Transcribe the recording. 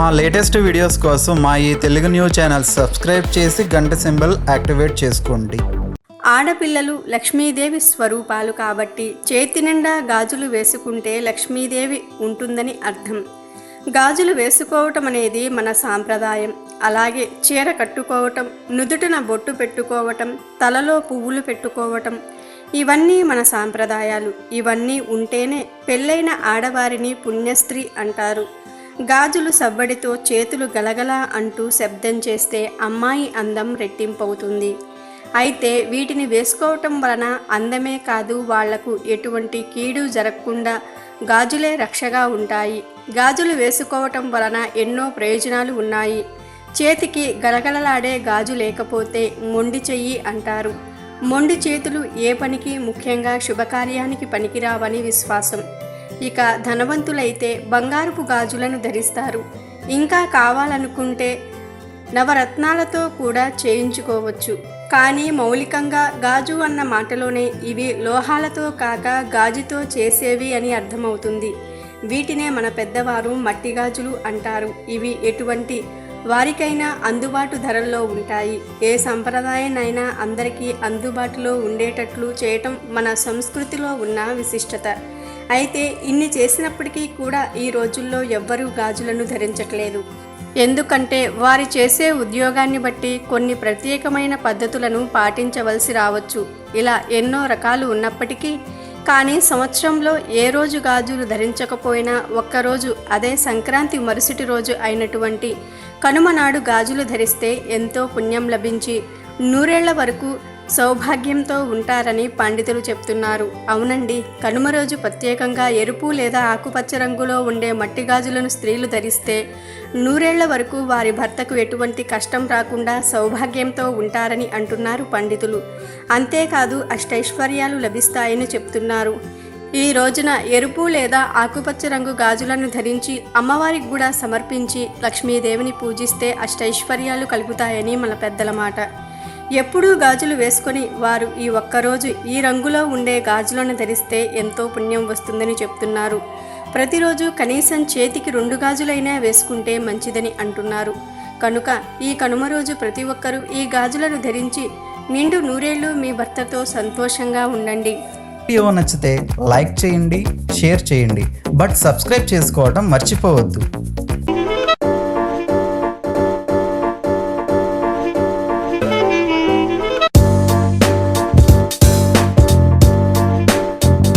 మా latest videos కోసం మా ఈ తెలుగు న్యూస్ ఛానల్ సబ్స్క్రైబ్ చేసి గంట సింబల్ యాక్టివేట్ చేసుకోండి. ఆడపిల్లలు లక్ష్మీదేవి స్వరూపాలు కాబట్టి చేతి నిండా గాజులు వేసుకుంటే లక్ష్మీదేవి ఉంటుందని అర్థం. గాజులు వేసుకోవటం అనేది మన సాంప్రదాయం. అలాగే చీర కట్టుకోవటం నుదుటిన బొట్టు పెట్టుకోవటం తలలో పువ్వులు పెట్టుకోవటం ఇవన్నీ మన సాంప్రదాయాలు. ఇవన్నీ ఉంటేనే పెళ్ళైన ఆడవారిని పుణ్యస్త్రీ అంటారు. గాజులు సవ్వడితో చేతులు గలగల అంటూ శబ్దం చేస్తే అమ్మాయి అందం రెట్టింపవుతుంది. అయితే వీటిని వేసుకోవటం వలన అందమే కాదు వాళ్ళకు ఎటువంటి కీడు జరగకుండా గాజులే రక్షగా ఉంటాయి. గాజులు వేసుకోవటం వలన ఎన్నో ప్రయోజనాలు ఉన్నాయి. చేతికి గలగలలాడే గాజు లేకపోతే మొండి చెయ్యి అంటారు. మొండి చేతులు ఏ పనికి ముఖ్యంగా శుభకార్యానికి పనికిరావని విశ్వాసం. ఇక ధనవంతులైతే బంగారపు గాజులను ధరిస్తారు. ఇంకా కావాలనుకుంటే నవరత్నాలతో కూడా చేయించుకోవచ్చు. కానీ మౌలికంగా గాజు అన్న మాటలోనే ఇవి లోహాలతో కాక గాజుతో చేసేవి అని అర్థమవుతుంది. వీటినే మన పెద్దవారు మట్టి గాజులు అంటారు. ఇవి ఎటువంటి వారికైనా అందుబాటు ధరల్లో ఉంటాయి. ఏ సంప్రదాయనైనా అందరికీ అందుబాటులో ఉండేటట్లు చేయటం మన సంస్కృతిలో ఉన్న విశిష్టత. అయితే ఇన్ని చేసినప్పటికీ కూడా ఈ రోజుల్లో ఎవ్వరూ గాజులను ధరించట్లేదు. ఎందుకంటే వారి చేసే ఉద్యోగాన్ని బట్టి కొన్ని ప్రత్యేకమైన పద్ధతులను పాటించవలసి రావచ్చు. ఇలా ఎన్నో రకాలు ఉన్నప్పటికీ కానీ సంవత్సరంలో ఏ రోజు గాజులు ధరించకపోయినా ఒక్కరోజు అదే సంక్రాంతి మరుసటి రోజు అయినటువంటి కనుమ నాడు గాజులు ధరిస్తే ఎంతో పుణ్యం లభించి నూరేళ్ళ వరకు సౌభాగ్యంతో ఉంటారని పండితులు చెప్తున్నారు. అవునండి కనుమ రోజు ప్రత్యేకంగా ఎరుపు లేదా ఆకుపచ్చ రంగులో ఉండే మట్టి గాజులను స్త్రీలు ధరిస్తే నూరేళ్ళ వరకు వారి భర్తకు ఎటువంటి కష్టం రాకుండా సౌభాగ్యంతో ఉంటారని అంటున్నారు పండితులు. అంతేకాదు అష్టైశ్వర్యాలు లభిస్తాయని చెప్తున్నారు. ఈ రోజున ఎరుపు లేదా ఆకుపచ్చ రంగు గాజులను ధరించి అమ్మవారికి కూడా సమర్పించి లక్ష్మీదేవిని పూజిస్తే అష్టైశ్వర్యాలు కలుగుతాయని మన పెద్దల మాట. ఎప్పుడూ గాజులు వేసుకొని వారు ఈ ఒక్కరోజు ఈ రంగులో ఉండే గాజులను ధరిస్తే ఎంతో పుణ్యం వస్తుందని చెప్తున్నారు. ప్రతిరోజు కనీసం చేతికి రెండు గాజులైనా వేసుకుంటే మంచిదని అంటున్నారు. కనుక ఈ కనుమ రోజు ప్రతి ఒక్కరూ ఈ గాజులను ధరించి నిండు నూరేళ్ళు మీ భర్తతో సంతోషంగా ఉండండి. వీడియో నచ్చితే లైక్ చేయండి షేర్ చేయండి. బట్ సబ్స్క్రైబ్ చేసుకోవడం మర్చిపోవద్దు.